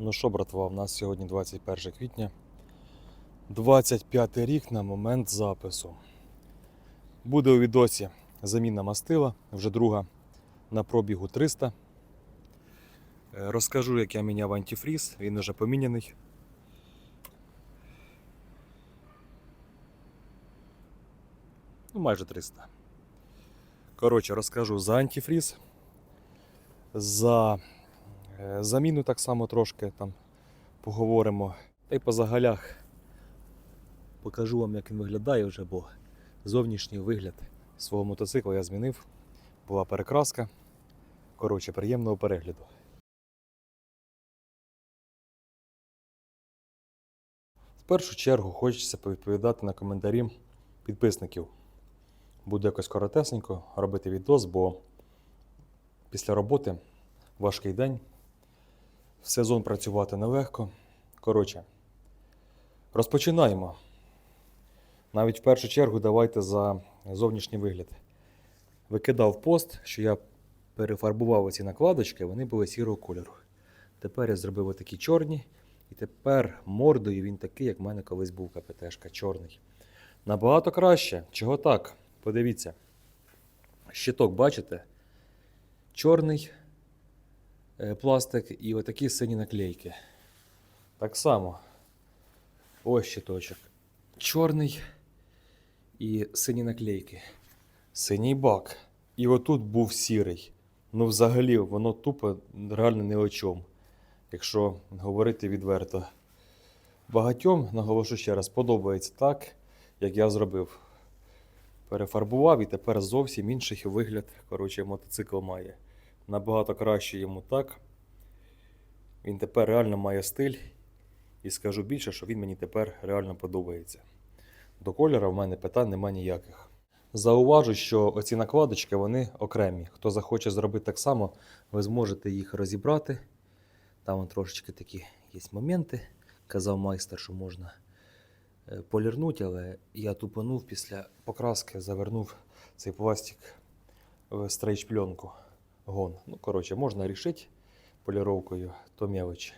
Ну що, братва, у нас сьогодні 21 квітня. 25 рік на момент запису. Буде у відосі заміна мастила, вже друга на пробігу 300. Е, Розкажу, як я міняв антифріз, він вже поміняний. Ну, майже 300. Коротше, розкажу за антифріз, за Заміну так само трошки там поговоримо. Та й по загалях покажу вам, як він виглядає вже, бо зовнішній вигляд свого мотоцикла я змінив. Була перекраска. Коротше, приємного перегляду. В першу чергу хочеться повідповідати на коментарі підписників. Буду якось коротесенько робити відос, бо після роботи важкий день. В сезон працювати нелегко. Коротше, розпочинаємо. Навіть в першу чергу давайте за зовнішній вигляд. Викидав пост, що я перефарбував ці накладочки, вони були сірого кольору. Тепер я зробив отакі чорні, і тепер мордою він такий, як в мене колись був КПТшка, чорний. Набагато краще. Чого так? Подивіться. Щиток, бачите? Чорний пластик і отакі сині наклейки. Так само. Ось щиточок. Чорний і сині наклейки. Синій бак. І отут був сірий. Ну, взагалі, воно тупо реально не о чому. Якщо говорити відверто. Багатьом, наголошу ще раз, подобається так, як я зробив. Перефарбував і тепер зовсім інший вигляд. Коротше, мотоцикл має набагато краще йому так. Він тепер реально має стиль. І скажу більше, що він мені тепер реально подобається. До кольора в мене питань нема ніяких. Зауважу, що оці накладочки вони окремі. Хто захоче зробити так само, ви зможете їх розібрати. Там трошечки такі є моменти. Казав майстер, що можна е, полірнути, але я тупанув після покраски, завернув цей пластик в стрейч пленку гон. Ну, коротше, можна рішити поліровкою, то мелочі.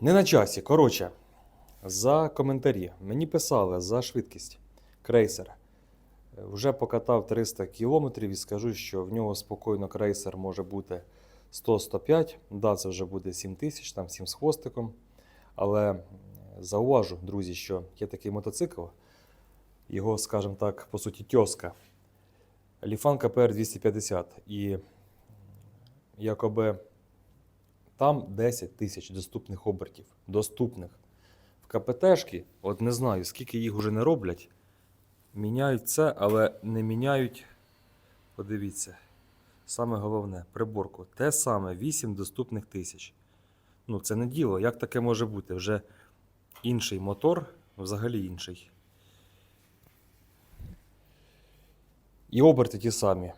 Не на часі. Коротше, за коментарі. Мені писали за швидкість. Крейсер. Вже покатав 300 кілометрів і скажу, що в нього спокійно крейсер може бути 100-105. Да, це вже буде 7 тисяч, там 7 з хвостиком. Але зауважу, друзі, що є такий мотоцикл, його, скажімо так, по суті, тьоска. Ліфан КПР 250. І якоби там 10 тисяч доступних обертів. Доступних. В КПТшки, от не знаю, скільки їх вже не роблять. Міняють це, але не міняють. Подивіться. Саме головне приборку. Те саме 8 доступних тисяч. Ну, це не діло. Як таке може бути? Вже інший мотор, взагалі інший. І оберти ті самі.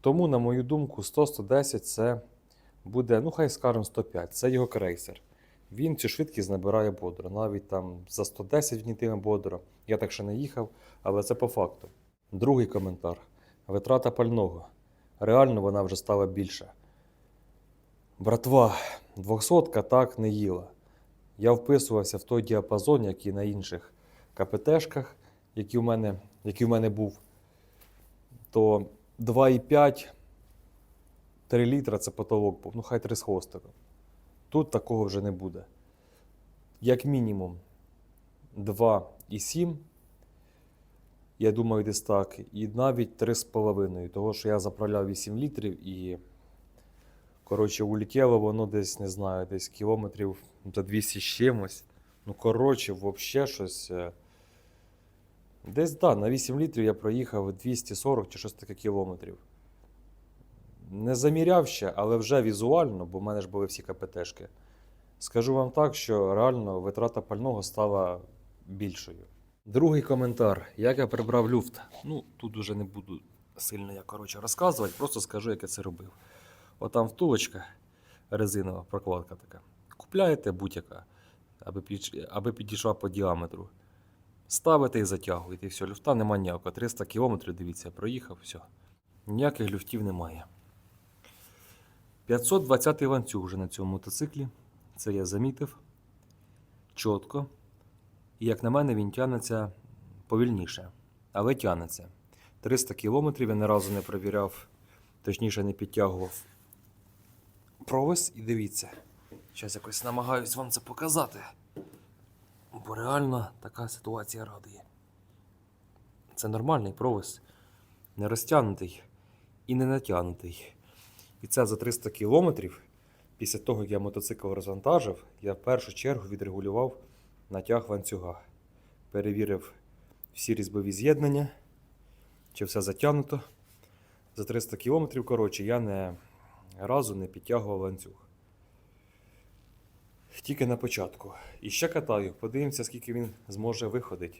Тому, на мою думку, 100-110 це буде, ну хай скажемо 105. Це його крейсер. Він цю швидкість набирає бодро. Навіть там за 110 внітиме бодро. Я так ще не їхав, але це по факту. Другий коментар. Витрата пального. Реально вона вже стала більша. Братва, 200 так не їла. Я вписувався в той діапазон, як і на інших КПТшках, які в мене, який в мене був. То 2,5 3 літра це потолок. Ну, хай 3 з хвостиком. Тут такого вже не буде. Як мінімум 2,7. Я думаю, десь так. І навіть 3,5. Того, що я заправляв 8 літрів і. Коротше, улетіло воно десь, не знаю, десь кілометрів за 200 з чимось. Ну, коротше, взагалі щось. Десь, так, на 8 літрів я проїхав 240 чи щось таке кілометрів. Не заміряв ще, але вже візуально, бо в мене ж були всі КПТшки. Скажу вам так, що реально витрата пального стала більшою. Другий коментар. Як я прибрав люфт? Ну, тут уже не буду сильно я, коротше, розказувати, просто скажу, як я це робив. Отам втулочка, резинова прокладка така. Купляєте будь-яка, аби підійшла по діаметру. Ставите і затягуєте, і все, люфта нема ніякого. 300 км, дивіться, проїхав, все. Ніяких люфтів немає. 520 ланцюг вже на цьому мотоциклі. Це я замітив чітко. І як на мене, він тягнеться повільніше, але тягнеться. 300 кілометрів я ні разу не перевіряв, точніше не підтягував провис. І дивіться, зараз якось намагаюсь вам це показати. Бо реально така ситуація радує. Це нормальний провис, не розтягнутий і не натягнутий. І це за 300 кілометрів. Після того, як я мотоцикл розвантажив, я в першу чергу відрегулював натяг ланцюга. Перевірив всі різьбові з'єднання, чи все затягнуто. За 300 кілометрів, коротше, я не разу не підтягував ланцюг. Тільки на початку. І ще катаю, подивимося, скільки він зможе виходити.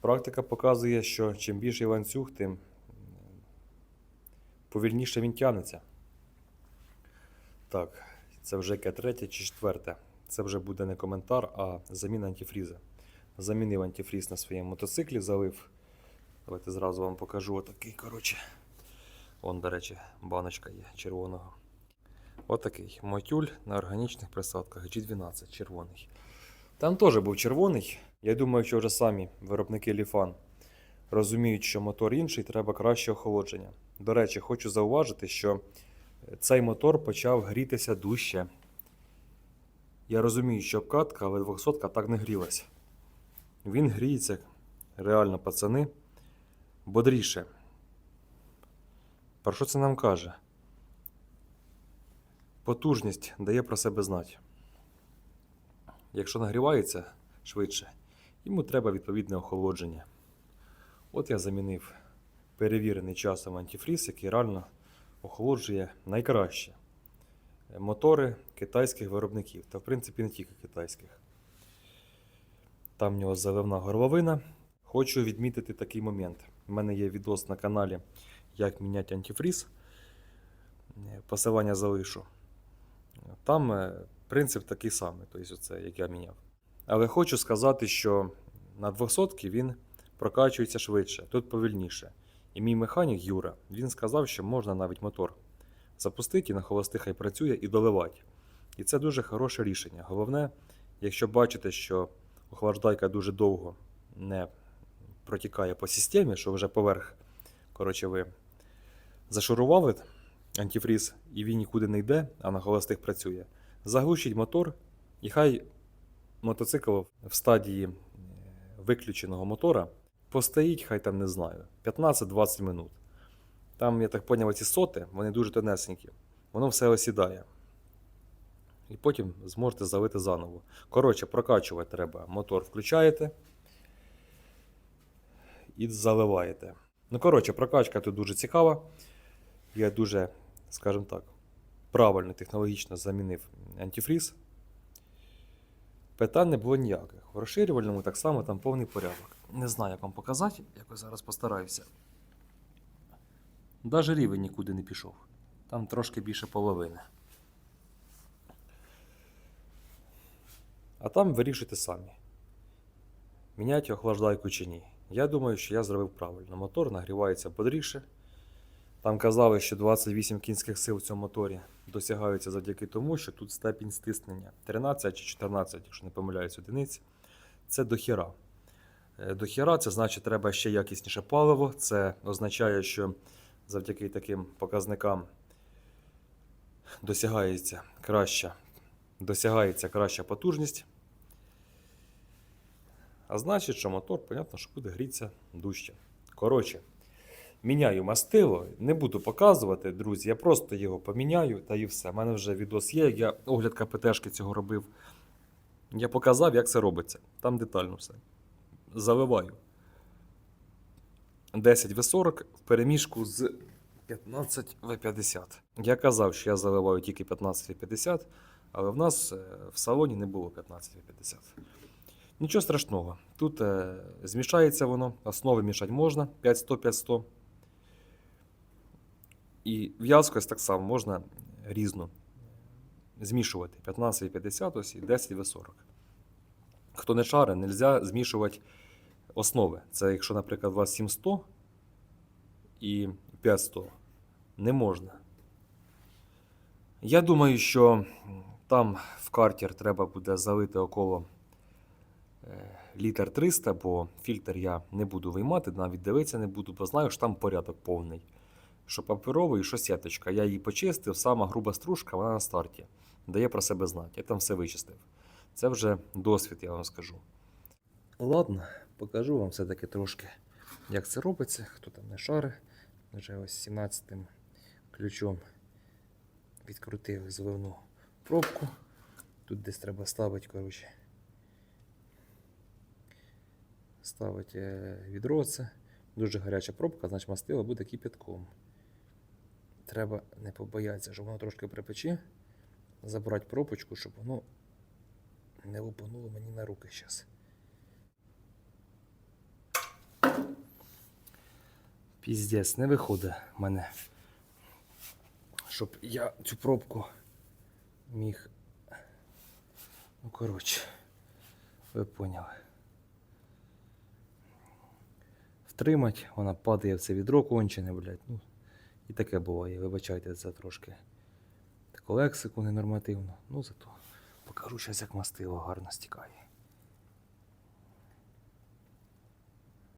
Практика показує, що чим більший ланцюг, тим повільніше він тягнеться. Так, це вже яке третє чи четверте. Це вже буде не коментар, а заміна антифріза. Замінив антифріз на своєму мотоциклі, залив. Давайте зразу вам покажу отакий, коротше. Вон, до речі, баночка є червоного. Отакий мотюль на органічних присадках G12 червоний. Там теж був червоний. Я думаю, що вже самі виробники Ліфан розуміють, що мотор інший, треба краще охолодження. До речі, хочу зауважити, що цей мотор почав грітися дужче. Я розумію, що обкатка, але 200 так не грілася. Він гріється, реально, пацани, бодріше. Про що це нам каже? Потужність дає про себе знати. Якщо нагрівається швидше, йому треба відповідне охолодження. От я замінив перевірений часом антифріз, який реально охолоджує найкраще мотори китайських виробників. Та, в принципі, не тільки китайських. Там в нього заливна горловина. Хочу відмітити такий момент. У мене є відос на каналі, як міняти антифріз. Е, Посилання залишу. Там е, принцип такий самий, тобто оце, як я міняв. Але хочу сказати, що на 200 він прокачується швидше, тут повільніше. І мій механік Юра, він сказав, що можна навіть мотор запустити і на холостих хай працює і доливати. І це дуже хороше рішення. Головне, якщо бачите, що охлаждайка дуже довго не протікає по системі, що вже поверх, коротше, ви зашурували антифріз, і він нікуди не йде, а на холостих працює. Заглушіть мотор, і хай мотоцикл в стадії е, виключеного мотора постоїть, хай там не знаю, 15-20 минут. Там, я так поняв, ці соти, вони дуже тонесенькі. Воно все осідає. І потім зможете залити заново. Коротше, прокачувати треба. Мотор включаєте і заливаєте. Ну, коротше, прокачка тут дуже цікава. Я дуже, скажімо так, правильно технологічно замінив антифріз. Питань не було ніяких. В розширювальному так само там повний порядок. Не знаю, як вам показати, якось зараз постараюся. Даже рівень нікуди не пішов. Там трошки більше половини. А там вирішуйте самі. Міняти охлаждайку чи ні. Я думаю, що я зробив правильно. Мотор нагрівається бодріше. Там казали, що 28 кінських сил в цьому моторі досягаються завдяки тому, що тут степінь стиснення 13 чи 14, якщо не помиляюсь, одиниць. Це дохіра. Е, Дохіра це значить, треба ще якісніше паливо. Це означає, що завдяки таким показникам досягається краща, досягається краща потужність. А значить, що мотор, понятно, що буде грітися дужче. Коротше, міняю мастило, не буду показувати, друзі. Я просто його поміняю та і все. У мене вже відос є, я огляд КПТшки цього робив. Я показав, як це робиться. Там детально все. Заливаю 10 В40 в переміжку з 15 В50. Я казав, що я заливаю тільки 15 В50, але в нас е, в салоні не було 15 В50. Нічого страшного. Тут е, змішається воно, основи мішати можна 500-500. І в'язкость так само можна різну змішувати 15 50 ось і 10 В40. Хто не шаре, не можна змішувати основи. Це якщо, наприклад, у вас 700 і 500, не можна. Я думаю, що Там в картер треба буде залити около е, літр 300, бо фільтр я не буду виймати, навіть дивитися не буду, бо знаю, що там порядок повний. Що паперовий, що сіточка. Я її почистив, сама груба стружка, вона на старті. Дає про себе знати. Я там все вичистив. Це вже досвід, я вам скажу. Ладно, покажу вам все-таки трошки, як це робиться, хто там не шари. Вже ось 17-м ключом відкрутив зливну пробку. Тут десь треба ставити, коротше. Ставити е, відро це. Дуже гаряча пробка, значить мастило буде кипятком. Треба не побоятися, щоб воно трошки припече. Забрати пробочку, щоб воно не лупануло мені на руки зараз. Піздець, не виходить мене. Щоб я цю пробку міг. Ну, коротше, ви поняли. Втримать, вона падає в це відро кончене, блядь. Ну, і таке буває, вибачайте за трошки таку лексику ненормативну. Ну зато покажу зараз, як мастило гарно стікає.